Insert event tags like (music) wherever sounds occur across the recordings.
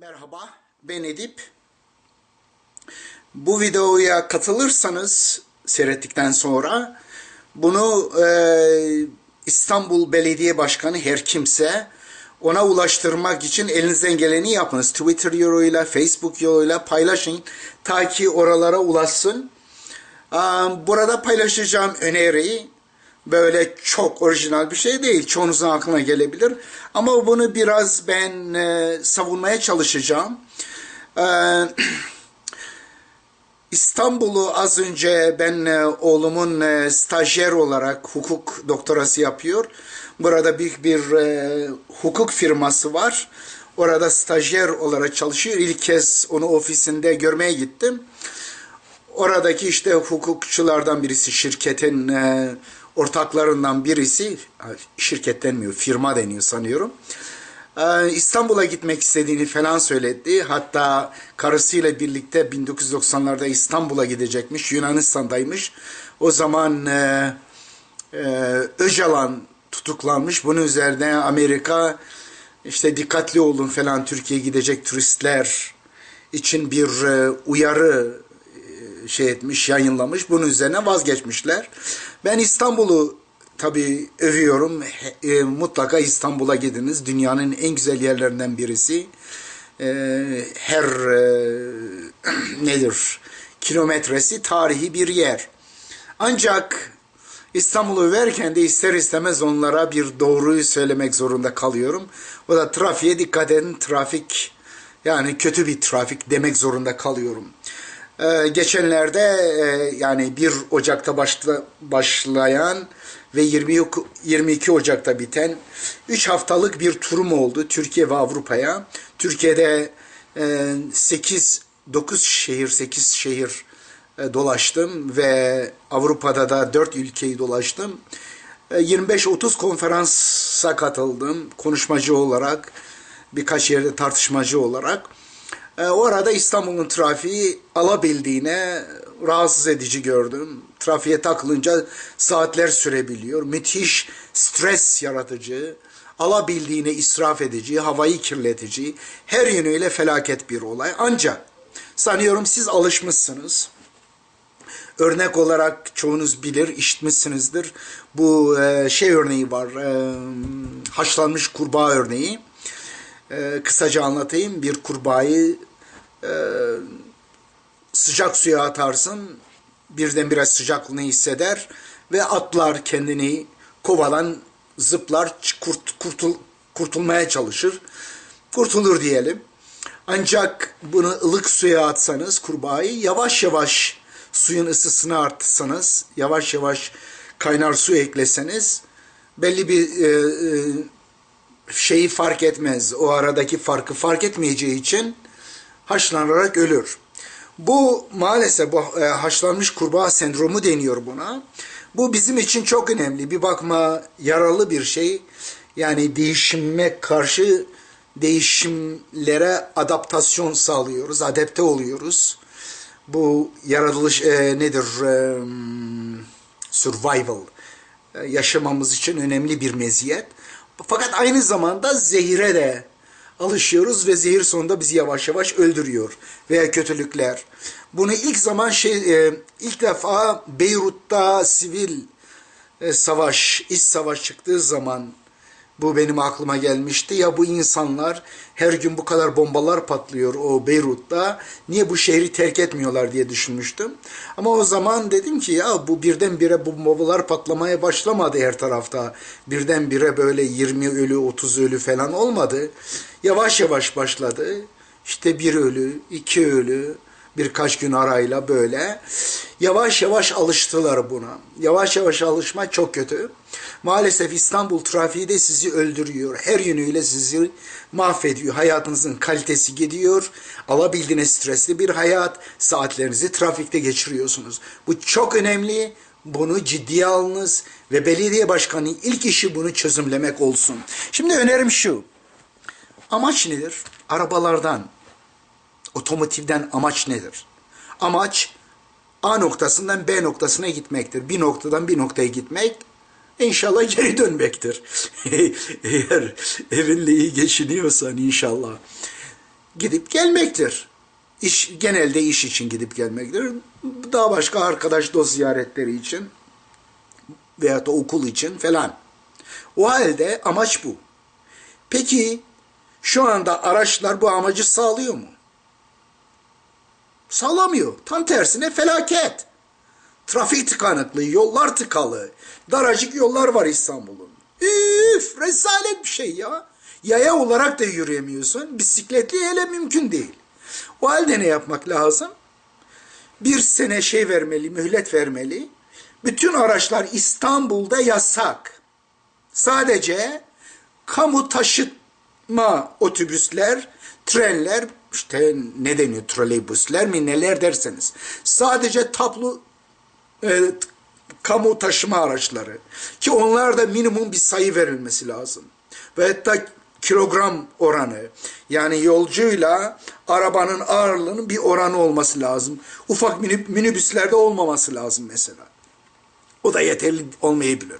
Merhaba, ben Edip. Bu videoya katılırsanız seyrettikten sonra bunu e, İstanbul Belediye Başkanı her kimse ona ulaştırmak için elinizden geleni yapınız. Twitter yoluyla, Facebook yoluyla paylaşın ta ki oralara ulaşsın. Burada paylaşacağım öneri böyle çok orijinal bir şey değil. Çoğunuzun aklına gelebilir. Ama bunu biraz ben e, savunmaya çalışacağım. E, (clears throat) İstanbul'u az önce ben e, oğlumun e, stajyer olarak hukuk doktorası yapıyor. Burada büyük bir e, hukuk firması var. Orada stajyer olarak çalışıyor. İlk kez onu ofisinde görmeye gittim. Oradaki işte hukukçulardan birisi şirketin e, ortaklarından birisi şirket denmiyor firma deniyor sanıyorum. E, İstanbul'a gitmek istediğini falan söyledi. Hatta karısıyla birlikte 1990'larda İstanbul'a gidecekmiş. Yunanistan'daymış. O zaman e, e, Öcalan tutuklanmış. Bunun üzerine Amerika işte dikkatli olun falan Türkiye'ye gidecek turistler için bir e, uyarı e, şey etmiş, yayınlamış. Bunun üzerine vazgeçmişler. Ben İstanbul'u tabii övüyorum. E, mutlaka İstanbul'a gidiniz. Dünyanın en güzel yerlerinden birisi. E, her e, (clears throat) nedir? Kilometresi tarihi bir yer. Ancak İstanbul'u överken de ister istemez onlara bir doğruyu söylemek zorunda kalıyorum. O da trafiğe dikkat edin. Trafik yani kötü bir trafik demek zorunda kalıyorum. Ee, geçenlerde e, yani 1 Ocak'ta başla, başlayan ve 20, 22 Ocak'ta biten 3 haftalık bir turum oldu Türkiye ve Avrupa'ya. Türkiye'de e, 8 9 şehir 8 şehir e, dolaştım ve Avrupa'da da 4 ülkeyi dolaştım. E, 25-30 konferansa katıldım konuşmacı olarak birkaç yerde tartışmacı olarak. E, orada İstanbul'un trafiği alabildiğine rahatsız edici gördüm. Trafiğe takılınca saatler sürebiliyor. Müthiş stres yaratıcı, alabildiğine israf edici, havayı kirletici, her yönüyle felaket bir olay. Ancak sanıyorum siz alışmışsınız. Örnek olarak çoğunuz bilir, işitmişsinizdir. Bu e, şey örneği var, e, haşlanmış kurbağa örneği. Kısaca anlatayım. Bir kurbağayı e, sıcak suya atarsın, birden biraz sıcaklığını hisseder ve atlar kendini kovalan, zıplar, kurt, kurtul, kurtulmaya çalışır. Kurtulur diyelim. Ancak bunu ılık suya atsanız kurbağayı yavaş yavaş suyun ısısını artsanız, yavaş yavaş kaynar su ekleseniz belli bir e, e, şeyi fark etmez. O aradaki farkı fark etmeyeceği için haşlanarak ölür. Bu maalesef bu e, haşlanmış kurbağa sendromu deniyor buna. Bu bizim için çok önemli. Bir bakma yaralı bir şey. Yani değişime karşı değişimlere adaptasyon sağlıyoruz, adapte oluyoruz. Bu yaratılış e, nedir? E, survival. E, yaşamamız için önemli bir meziyet. Fakat aynı zamanda zehire de alışıyoruz ve zehir sonunda bizi yavaş yavaş öldürüyor veya kötülükler. Bunu ilk zaman şey e, ilk defa Beyrut'ta sivil e, savaş, iç savaş çıktığı zaman bu benim aklıma gelmişti. Ya bu insanlar her gün bu kadar bombalar patlıyor o Beyrut'ta. Niye bu şehri terk etmiyorlar diye düşünmüştüm. Ama o zaman dedim ki ya bu birdenbire bombalar patlamaya başlamadı her tarafta. Birdenbire böyle 20 ölü 30 ölü falan olmadı. Yavaş yavaş başladı. İşte bir ölü, iki ölü, birkaç gün arayla böyle yavaş yavaş alıştılar buna. Yavaş yavaş alışma çok kötü. Maalesef İstanbul trafiği de sizi öldürüyor. Her yönüyle sizi mahvediyor. Hayatınızın kalitesi gidiyor. Alabildiğiniz stresli bir hayat. Saatlerinizi trafikte geçiriyorsunuz. Bu çok önemli. Bunu ciddiye alınız ve belediye başkanı ilk işi bunu çözümlemek olsun. Şimdi önerim şu. Amaç nedir? Arabalardan, otomotivden amaç nedir? Amaç A noktasından B noktasına gitmektir. Bir noktadan bir noktaya gitmek, inşallah geri dönmektir. (laughs) Eğer evinle iyi geçiniyorsan inşallah. gidip gelmektir. İş, genelde iş için gidip gelmektir. Daha başka arkadaş dost ziyaretleri için veyahut da okul için falan. O halde amaç bu. Peki şu anda araçlar bu amacı sağlıyor mu? Sağlamıyor. Tam tersine felaket. Trafik tıkanıklığı, yollar tıkalı. Daracık yollar var İstanbul'un. Üf, rezalet bir şey ya. Yaya olarak da yürüyemiyorsun. Bisikletli hele mümkün değil. O halde ne yapmak lazım? Bir sene şey vermeli, mühlet vermeli. Bütün araçlar İstanbul'da yasak. Sadece kamu taşıtma otobüsler, trenler, işte ne deniyor troleybüsler mi neler derseniz. Sadece tablo e, kamu taşıma araçları ki onlarda minimum bir sayı verilmesi lazım. Ve hatta kilogram oranı yani yolcuyla arabanın ağırlığının bir oranı olması lazım. Ufak minibüslerde olmaması lazım mesela. O da yeterli olmayabilir.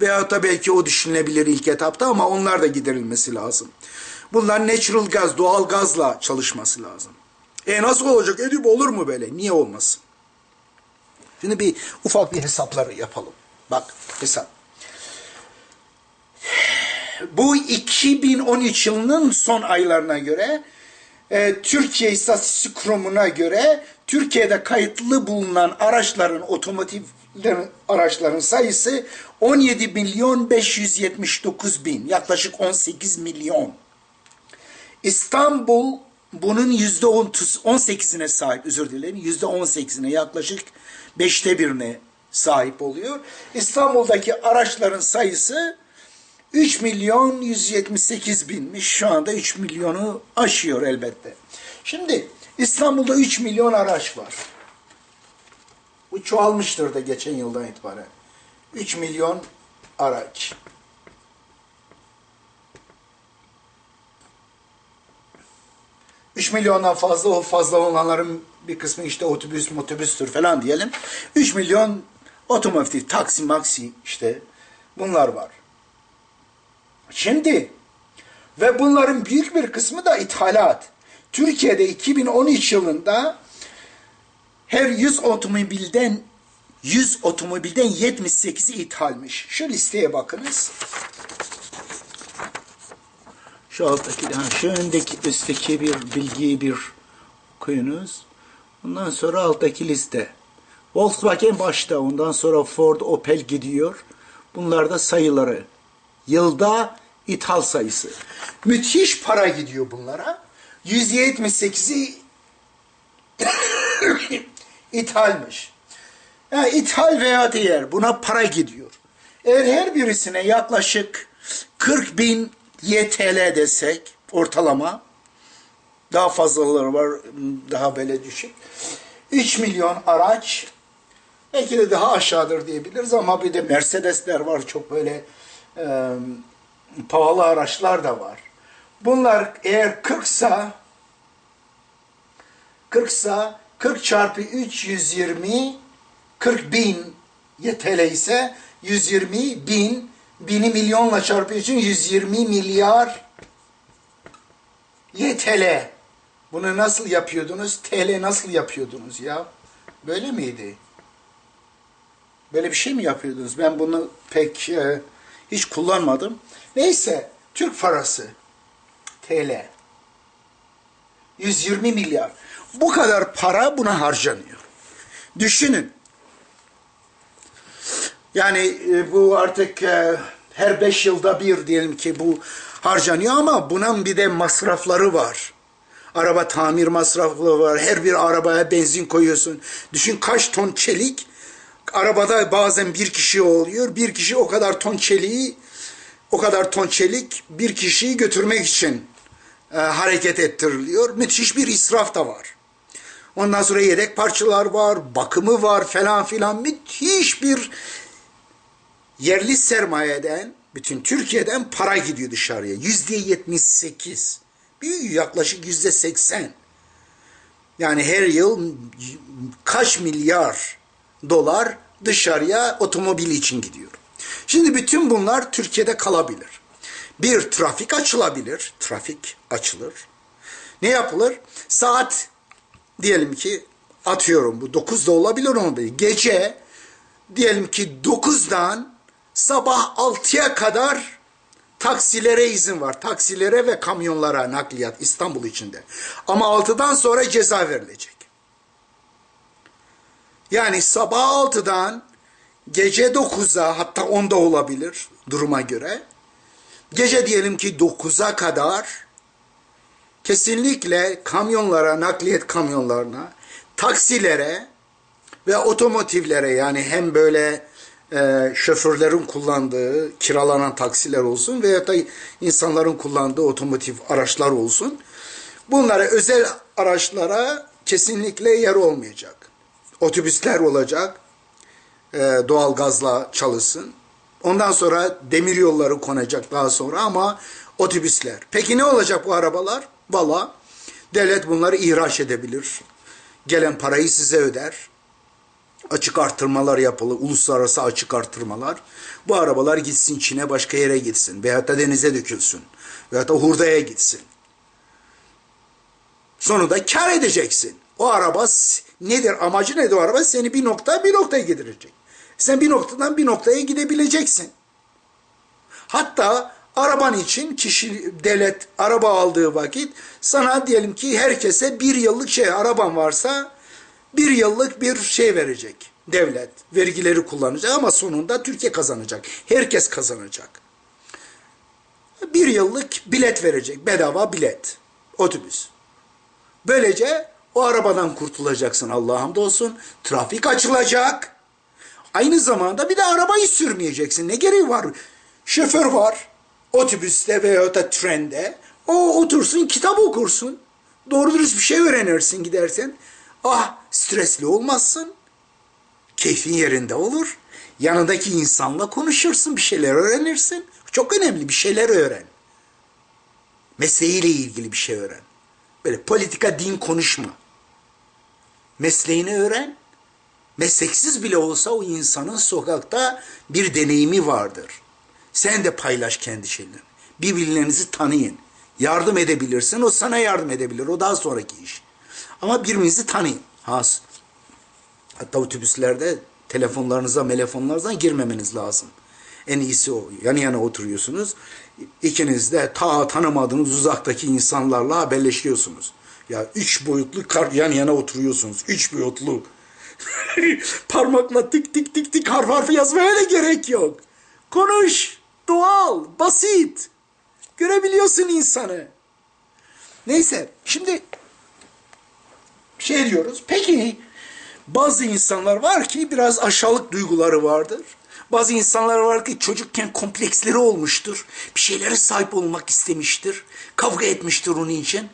Veyahut da belki o düşünülebilir ilk etapta ama onlar da giderilmesi lazım. Bunlar natural gaz, doğal gazla çalışması lazım. E nasıl olacak? Edip olur mu böyle? Niye olmasın? Şimdi bir ufak bir hesapları yapalım. Bak hesap. Bu 2013 yılının son aylarına göre e, Türkiye İstatistik Kurumu'na göre Türkiye'de kayıtlı bulunan araçların otomotiv araçların sayısı 17 milyon 579 bin yaklaşık 18 milyon. İstanbul bunun yüzde 18'ine sahip özür dilerim yüzde 18'ine yaklaşık beşte birine sahip oluyor. İstanbul'daki araçların sayısı 3 milyon 178 binmiş. Şu anda 3 milyonu aşıyor elbette. Şimdi İstanbul'da 3 milyon araç var. Bu çoğalmıştır da geçen yıldan itibaren. 3 milyon araç. Üç milyondan fazla o fazla olanların bir kısmı işte otobüs, motobüstür falan diyelim. 3 milyon otomotiv, taksi, maksi işte bunlar var. Şimdi ve bunların büyük bir kısmı da ithalat. Türkiye'de 2013 yılında her 100 otomobilden 100 otomobilden 78'i ithalmiş. Şu listeye bakınız. Şu alttaki, yani şu öndeki üstteki bir bilgiyi bir okuyunuz. Ondan sonra alttaki liste. Volkswagen başta, ondan sonra Ford, Opel gidiyor. Bunlar da sayıları. Yılda ithal sayısı. Müthiş para gidiyor bunlara. 178'i (laughs) ithalmiş. Yani ithal veya diğer buna para gidiyor. Eğer her birisine yaklaşık 40 bin YTL desek ortalama daha fazlaları var daha böyle düşük. 3 milyon araç belki de daha aşağıdır diyebiliriz ama bir de Mercedesler var çok böyle e, pahalı araçlar da var. Bunlar eğer 40 sa 40 sa 40 çarpı 3 120 40 bin YTL ise 120 bin bini milyonla çarpı için 120 milyar YTL. Bunu nasıl yapıyordunuz? TL nasıl yapıyordunuz ya? Böyle miydi? Böyle bir şey mi yapıyordunuz? Ben bunu pek e, hiç kullanmadım. Neyse, Türk parası. TL. 120 milyar. Bu kadar para buna harcanıyor. Düşünün. Yani e, bu artık e, her beş yılda bir diyelim ki bu harcanıyor ama bunun bir de masrafları var. Araba tamir masrafı var. Her bir arabaya benzin koyuyorsun. Düşün kaç ton çelik. Arabada bazen bir kişi oluyor. Bir kişi o kadar ton çeliği, o kadar ton çelik bir kişiyi götürmek için e, hareket ettiriliyor. Müthiş bir israf da var. Ondan sonra yedek parçalar var, bakımı var falan filan. Müthiş bir yerli sermayeden, bütün Türkiye'den para gidiyor dışarıya. Yüzde yetmiş sekiz. Bir yaklaşık yüzde seksen. Yani her yıl kaç milyar dolar dışarıya otomobil için gidiyor. Şimdi bütün bunlar Türkiye'de kalabilir. Bir trafik açılabilir, trafik açılır. Ne yapılır? Saat diyelim ki atıyorum bu 9'da olabilir onu değil. Gece diyelim ki 9'dan sabah 6'ya kadar taksilere izin var. Taksilere ve kamyonlara nakliyat İstanbul içinde. Ama 6'dan sonra ceza verilecek. Yani sabah 6'dan gece 9'a hatta 10'da olabilir duruma göre. Gece diyelim ki 9'a kadar kesinlikle kamyonlara, nakliyat kamyonlarına, taksilere ve otomotivlere yani hem böyle e, şoförlerin kullandığı kiralanan taksiler olsun veya da insanların kullandığı otomotiv araçlar olsun. Bunlara özel araçlara kesinlikle yer olmayacak. Otobüsler olacak. E, doğal gazla çalışsın. Ondan sonra demir yolları konacak daha sonra ama otobüsler. Peki ne olacak bu arabalar? Valla devlet bunları ihraç edebilir. Gelen parayı size öder. Açık artırmalar yapılır. Uluslararası açık artırmalar. Bu arabalar gitsin Çin'e başka yere gitsin. Veyahut da denize dökülsün. Veyahut da hurdaya gitsin. Sonunda kar edeceksin. O araba nedir? Amacı nedir o araba? Seni bir nokta bir noktaya giderecek. Sen bir noktadan bir noktaya gidebileceksin. Hatta araban için kişi devlet araba aldığı vakit sana diyelim ki herkese bir yıllık şey araban varsa bir yıllık bir şey verecek devlet. Vergileri kullanacak ama sonunda Türkiye kazanacak. Herkes kazanacak. Bir yıllık bilet verecek. Bedava bilet. Otobüs. Böylece o arabadan kurtulacaksın Allah'a hamdolsun. Trafik açılacak. Aynı zamanda bir de arabayı sürmeyeceksin. Ne gereği var? Şoför var. Otobüste veya da trende. O otursun kitap okursun. Doğru dürüst bir şey öğrenirsin gidersen. Ah stresli olmazsın. Keyfin yerinde olur. Yanındaki insanla konuşursun. Bir şeyler öğrenirsin. Çok önemli bir şeyler öğren. Mesleğiyle ilgili bir şey öğren. Böyle politika, din konuşma. Mesleğini öğren. Mesleksiz bile olsa o insanın sokakta bir deneyimi vardır. Sen de paylaş kendi şeylerini. Birbirlerinizi tanıyın. Yardım edebilirsin, o sana yardım edebilir. O daha sonraki iş. Ama birbirinizi tanıyın. Has. Hatta otobüslerde telefonlarınıza, telefonlarınıza girmemeniz lazım. En iyisi o. Yan yana oturuyorsunuz. İkiniz de ta tanımadığınız uzaktaki insanlarla haberleşiyorsunuz. Ya üç boyutlu kar yan yana oturuyorsunuz. Üç boyutlu. (laughs) Parmakla tik tik tik tik harf harfi yazmaya da gerek yok. Konuş. Doğal. Basit. Görebiliyorsun insanı. Neyse. Şimdi şey diyoruz. Peki bazı insanlar var ki biraz aşağılık duyguları vardır. Bazı insanlar var ki çocukken kompleksleri olmuştur. Bir şeylere sahip olmak istemiştir. Kavga etmiştir onun için.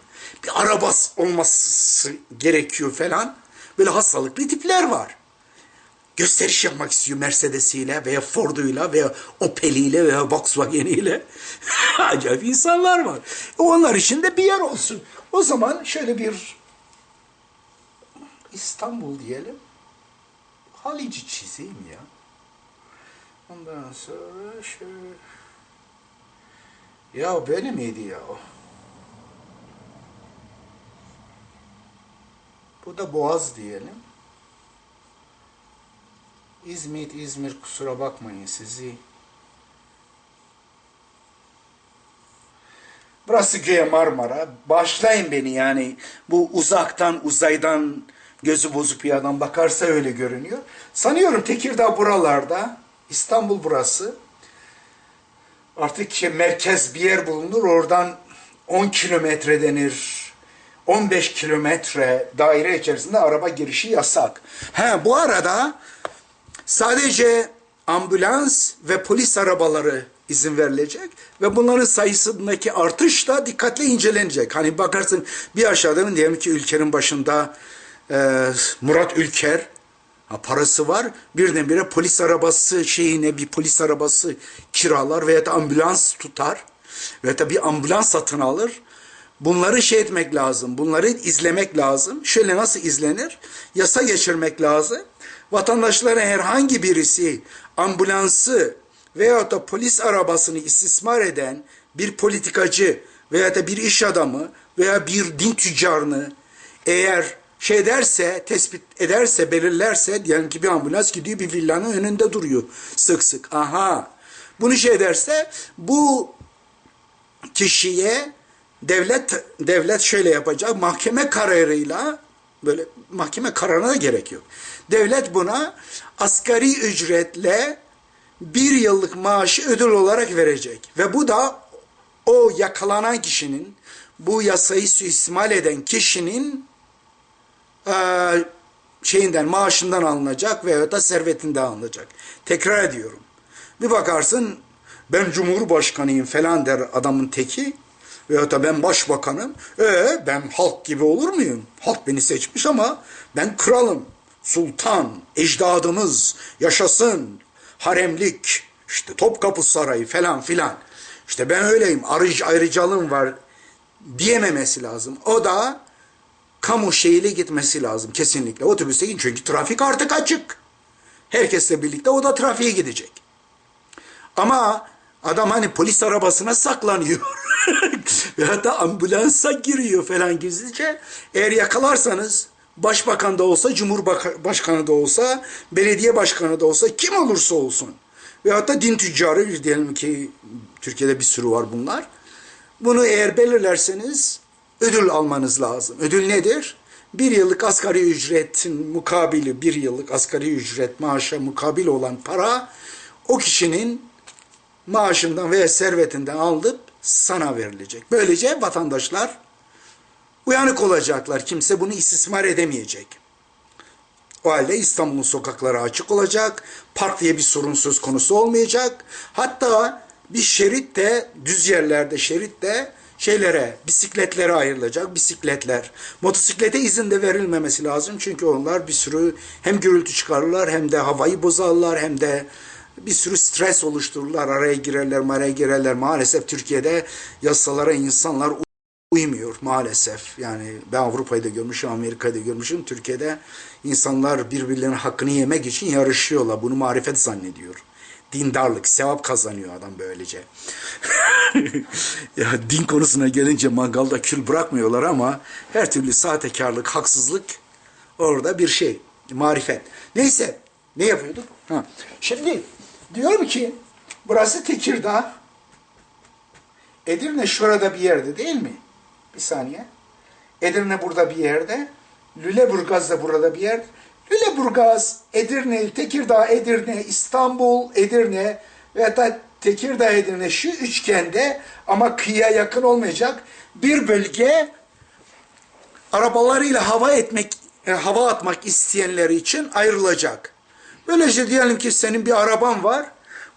Bir araba olması gerekiyor falan. Böyle hastalıklı tipler var. Gösteriş yapmak istiyor Mercedes'iyle veya Ford'uyla veya Opel'iyle veya Volkswagen'iyle. (laughs) Acayip insanlar var. Onlar için de bir yer olsun. O zaman şöyle bir İstanbul diyelim. Halici çizeyim ya. Ondan sonra şöyle... Ya böyle miydi ya o? Bu da Boğaz diyelim. İzmit, İzmir kusura bakmayın sizi. Burası göğe Marmara. Başlayın beni yani. Bu uzaktan, uzaydan gözü bozuk bir adam bakarsa öyle görünüyor. Sanıyorum Tekirdağ buralarda. İstanbul burası. Artık şey, merkez bir yer bulunur. Oradan 10 kilometre denir. 15 kilometre daire içerisinde araba girişi yasak. He, bu arada sadece ambulans ve polis arabaları izin verilecek ve bunların sayısındaki artış da dikkatle incelenecek. Hani bakarsın bir aşağıdan diyelim ki ülkenin başında e, Murat Ülker ha, parası var birdenbire polis arabası şeyine bir polis arabası kiralar veya da ambulans tutar veya da bir ambulans satın alır. Bunları şey etmek lazım. Bunları izlemek lazım. Şöyle nasıl izlenir? Yasa geçirmek lazım. Vatandaşlara herhangi birisi ambulansı veya da polis arabasını istismar eden bir politikacı veya da bir iş adamı veya bir din tüccarını eğer şey derse, tespit ederse, belirlerse diyelim ki bir ambulans gidiyor bir villanın önünde duruyor sık sık. Aha. Bunu şey derse bu kişiye devlet devlet şöyle yapacak mahkeme kararıyla böyle mahkeme kararına da gerek yok. Devlet buna asgari ücretle bir yıllık maaşı ödül olarak verecek. Ve bu da o yakalanan kişinin, bu yasayı suistimal eden kişinin e, şeyinden, maaşından alınacak veya da servetinden alınacak. Tekrar ediyorum. Bir bakarsın ben cumhurbaşkanıyım falan der adamın teki. Veyahut da ben başbakanım. E ben halk gibi olur muyum? Halk beni seçmiş ama ben kralım. Sultan, ecdadımız, yaşasın, haremlik, işte Topkapı Sarayı falan filan. İşte ben öyleyim, ayrıc ayrıcalığım var diyememesi lazım. O da kamu şeyiyle gitmesi lazım kesinlikle. Otobüste gidin çünkü trafik artık açık. Herkesle birlikte o da trafiğe gidecek. Ama adam hani polis arabasına saklanıyor. (laughs) ya da ambulansa giriyor falan gizlice. Eğer yakalarsanız başbakan da olsa, cumhurbaşkanı da olsa, belediye başkanı da olsa, kim olursa olsun. Veyahut da din tüccarı, diyelim ki Türkiye'de bir sürü var bunlar. Bunu eğer belirlerseniz ödül almanız lazım. Ödül nedir? Bir yıllık asgari ücretin mukabili, bir yıllık asgari ücret maaşa mukabil olan para o kişinin maaşından veya servetinden alınıp sana verilecek. Böylece vatandaşlar uyanık olacaklar. Kimse bunu istismar edemeyecek. O halde İstanbul'un sokakları açık olacak. Park diye bir sorun söz konusu olmayacak. Hatta bir şerit de düz yerlerde şerit de şeylere, bisikletlere ayrılacak. Bisikletler. Motosiklete izin de verilmemesi lazım. Çünkü onlar bir sürü hem gürültü çıkarırlar hem de havayı bozarlar hem de bir sürü stres oluştururlar. Araya girerler, araya girerler. Maalesef Türkiye'de yasalara insanlar uymuyor maalesef. Yani ben Avrupa'yı da görmüşüm, Amerika'yı da görmüşüm. Türkiye'de insanlar birbirlerinin hakkını yemek için yarışıyorlar. Bunu marifet zannediyor. Dindarlık, sevap kazanıyor adam böylece. (laughs) ya din konusuna gelince mangalda kül bırakmıyorlar ama her türlü sahtekarlık, haksızlık orada bir şey. Marifet. Neyse, ne yapıyorduk? Ha. Şimdi diyorum ki burası Tekirdağ. Edirne şurada bir yerde değil mi? Bir saniye. Edirne burada bir yerde. Lüleburgaz da burada bir yer. Lüleburgaz, Edirne, Tekirdağ, Edirne, İstanbul, Edirne ve da Tekirdağ, Edirne şu üçgende ama kıyıya yakın olmayacak bir bölge arabalarıyla hava etmek, e, hava atmak isteyenler için ayrılacak. Böylece diyelim ki senin bir araban var.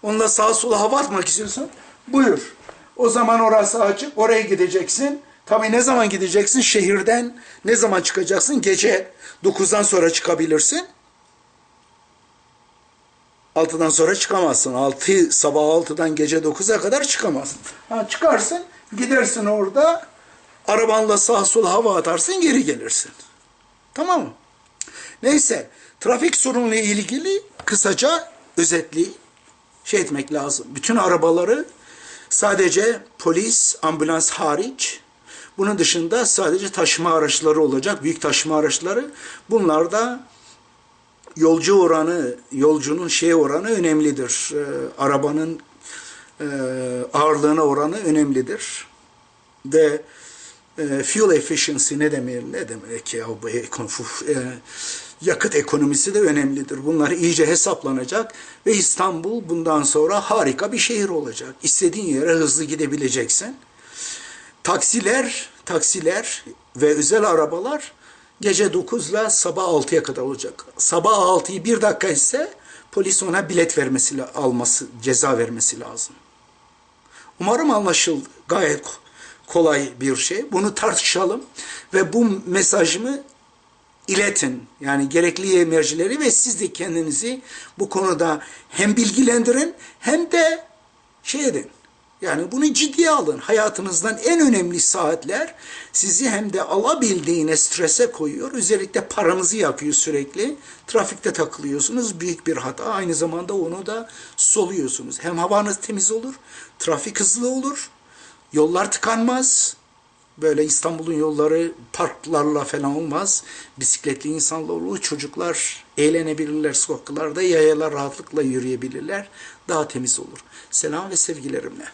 Onunla sağa sola hava atmak istiyorsun. Buyur. O zaman orası açık. Oraya gideceksin. Tabii ne zaman gideceksin? Şehirden ne zaman çıkacaksın? Gece 9'dan sonra çıkabilirsin. 6'dan sonra çıkamazsın. 6 sabah 6'dan gece 9'a kadar çıkamazsın. Ha, çıkarsın, gidersin orada arabanla sağa sola hava atarsın, geri gelirsin. Tamam mı? Neyse, trafik sorunuyla ilgili kısaca özetli şey etmek lazım. Bütün arabaları sadece polis, ambulans hariç bunun dışında sadece taşıma araçları olacak, büyük taşıma araçları. Bunlar da yolcu oranı, yolcunun şey oranı önemlidir. E, arabanın e, ağırlığına oranı önemlidir. Ve e, fuel efficiency ne demek, ne demek ya bu e, yakıt ekonomisi de önemlidir. Bunlar iyice hesaplanacak ve İstanbul bundan sonra harika bir şehir olacak. İstediğin yere hızlı gidebileceksin. Taksiler, taksiler ve özel arabalar gece 9 ile sabah 6'ya kadar olacak. Sabah 6'yı bir dakika ise polis ona bilet vermesi, alması, ceza vermesi lazım. Umarım anlaşıldı. Gayet kolay bir şey. Bunu tartışalım ve bu mesajımı iletin. Yani gerekli mercileri ve siz de kendinizi bu konuda hem bilgilendirin hem de şey edin. Yani bunu ciddiye alın. Hayatınızdan en önemli saatler sizi hem de alabildiğine strese koyuyor. Özellikle paranızı yakıyor sürekli. Trafikte takılıyorsunuz. Büyük bir hata. Aynı zamanda onu da soluyorsunuz. Hem havanız temiz olur, trafik hızlı olur, yollar tıkanmaz. Böyle İstanbul'un yolları parklarla falan olmaz. Bisikletli insanlar olur. Çocuklar eğlenebilirler sokaklarda. Yayalar rahatlıkla yürüyebilirler. Daha temiz olur. Selam ve sevgilerimle.